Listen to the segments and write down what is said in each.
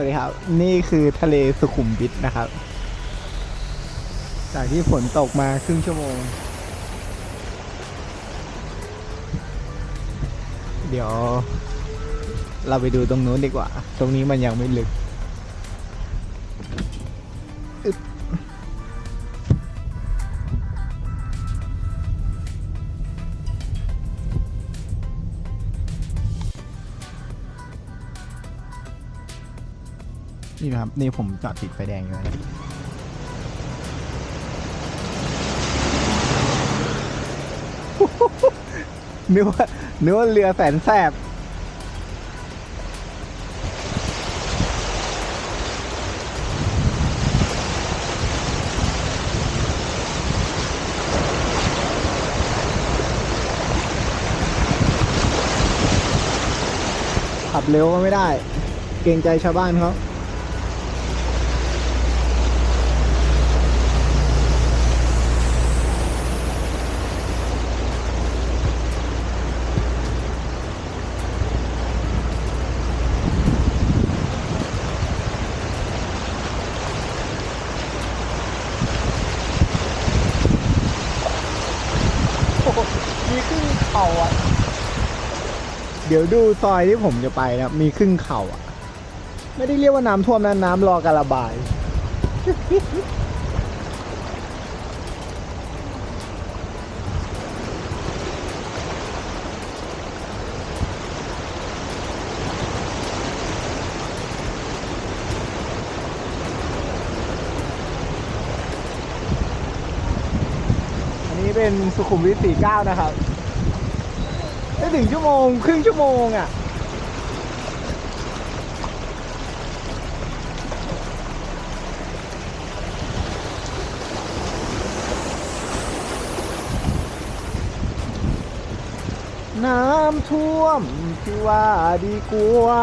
วัสดีครับ นี่คือทะเลสุขุมวิทนะครับ จากที่ฝนตกมาครึ่งชั่วโมง เดี๋ยว เราไปดูตรงนู้นดีกว่า ตรงนี้มันยังไม่ลึก นี่นะครับ นี่ผมจอดติดไฟแดงอยู่นะนึกว่านึกว่าเรือแสนแสบขับเร็วก็ไม่ได้ เกรงใจชาวบ้านเขา โอ้โหมีครึ่งเข่าอะ เดี๋ยวดูซอยที่ผมจะไปนะมีครึ่งเข่าอะ ไม่ได้เรียกว่าน้ำท่วมนะน้ำรอการระบาย อันนี้เป็นสุขุมวิท49 นะครับ ถึงชั่วโมง ครึ่งชั่วโมงอะน้ำท่วมที่ว่าดีกว่า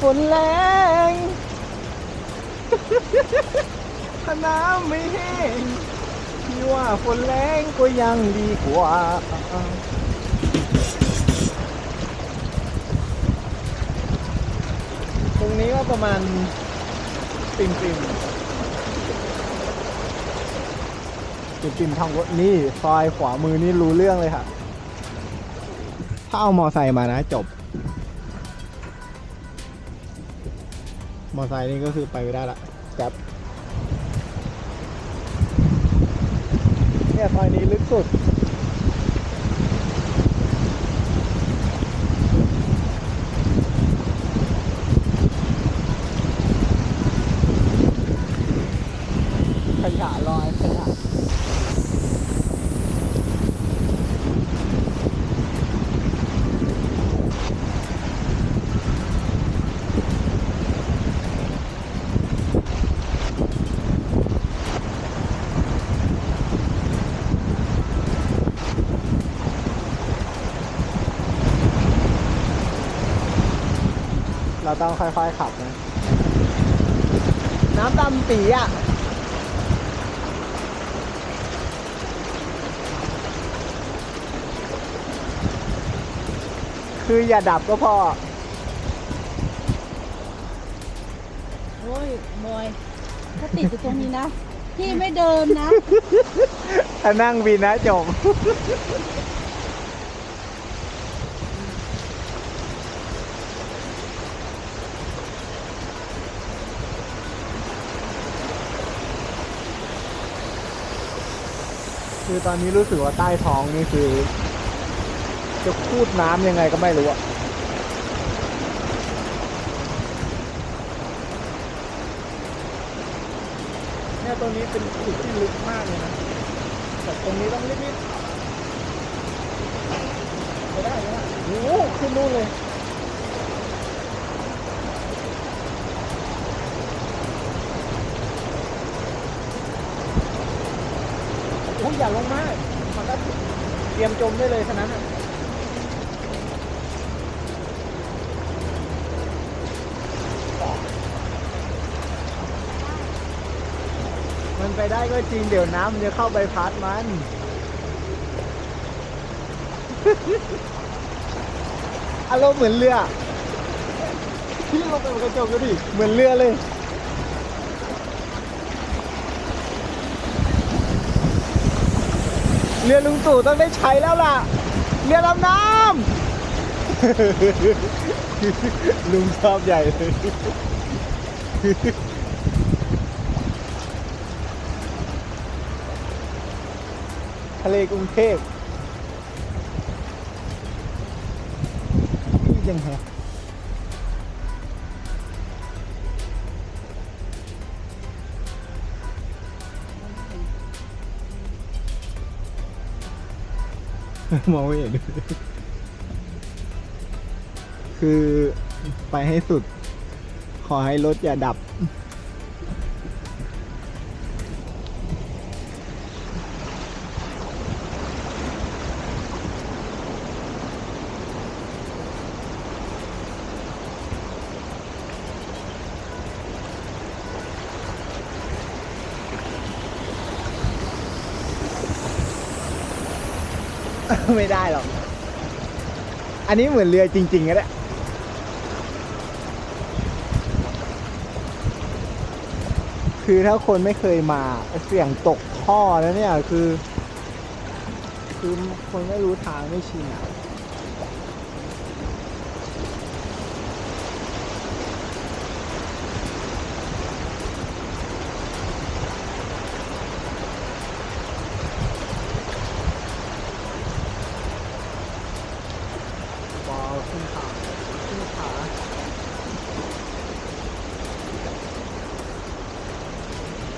ฝนแรงถ้าน้ำไม่แห้งพี่ว่าฝนแรงก็ยังดีกว่า รงนี้ก็ประมาณปิ่มปิ่มปิ่มปิ่มทางรถนี่ซอยขวามือนี่รู้เรื่องเลยค่ะ ถ้าเอามอไซค์มานะจบ มอไซค์นี่ก็คือไปไม่ได้ละแก๊บเนี่ยซอยนี้ลึกสุด ขยะลอยขยะ เราต้องค่อยๆขับนะ น้ำดำปีอะคืออย่าดับก็พอ โอ้ยบอยถ้าติดอยู่ตรงนี้นะ พี่ไม่เดินนะ ถ้านั่งบินนะจบ คือตอนนี้รู้สึกว่าใต้ท้องนี่คือ จะพูดน้ำยังไงก็ไม่รู้อะเนี่ยตรงนี้เป็นจุดที่ลึกมากเลยนะแต่ตรงนี้ต้องรีบๆไปได้ไปได้โอ้ขึ้นนู่นเลย อย่าลงมากมันก็เตรียมจมได้เลยฉะนั้นอะมันไปได้ก็จริงเดี๋ยวน้ำมันจะเข้าใบพัดมัน อารมณ์เหมือนเรือพี่ลงไปบนกระจกดูดิ เหมือนเรือเลย เรือลุงตู่ต้องได้ใช้แล้วล่ะ เรือดำน้ำ ลุงชอบใหญ่เลยทะเลกรุงเทพยังไง มองไม่เห็น คือไปให้สุด ขอให้รถอย่าดับ ไม่ได้หรอก อันนี้เหมือนเรือจริงๆก็ได้คือถ้าคนไม่เคยมาเสี่ยงตกท่อแล้วเนี่ย คือ คือคนไม่รู้ทางไม่ชินอะ ว้าวขึ้นขาขึ้นขา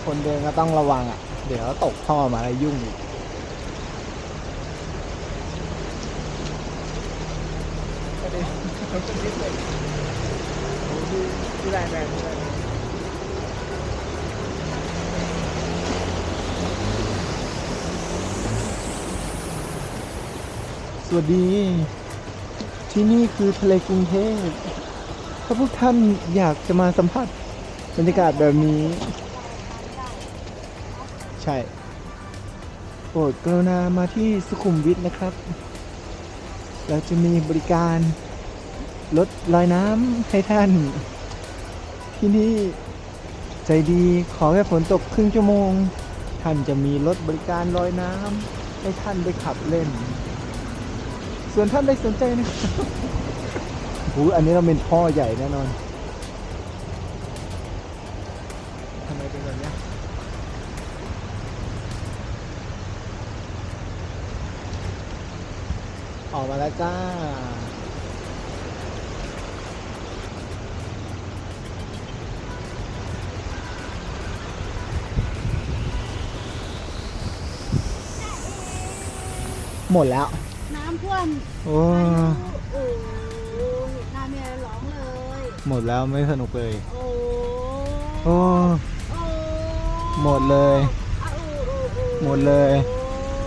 คนเดินก็ต้องระวังอะ เดี๋ยวตกท่อมาแล้วยุ่งอีกดูแรงแรงดูแรงสวัสดี ที่นี่คือทะเลกรุงเทพ ถ้าพวกท่านอยากจะมาสัมผัสบรรยากาศแบบนี้ ใช่ โปรดกรุณามาที่สุขุมวิทนะครับ เราจะมีบริการรถลอยน้ำให้ท่าน ที่นี่ใจดีขอแค่ฝนตกครึ่งชั่วโมง ท่านจะมีรถบริการลอยน้ำให้ท่านไปขับเล่น ส่วนท่านใดสนใจนะครับหูอันนี้เราเป็นพ่อใหญ่แน่นอนทำไมเป็นแบบเนี้ยออกมาแล้วจ้าหมดแล้ว น้ำท่วมโอ้โอ้โหน้ำเนี่ยร้องเลย หมดแล้วไม่สนุกเลย โอ้โอ้โอ้หมดเลยอ้าวโอ้โอ้โอ้หมดเลย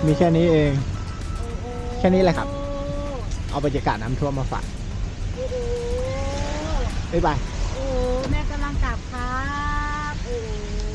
มีแค่นี้เองโอ้โอ้แค่นี้แหละครับ เอาบรรยากาศน้ำท่วมมาฝากโอ้โอ้บ๊ายบาย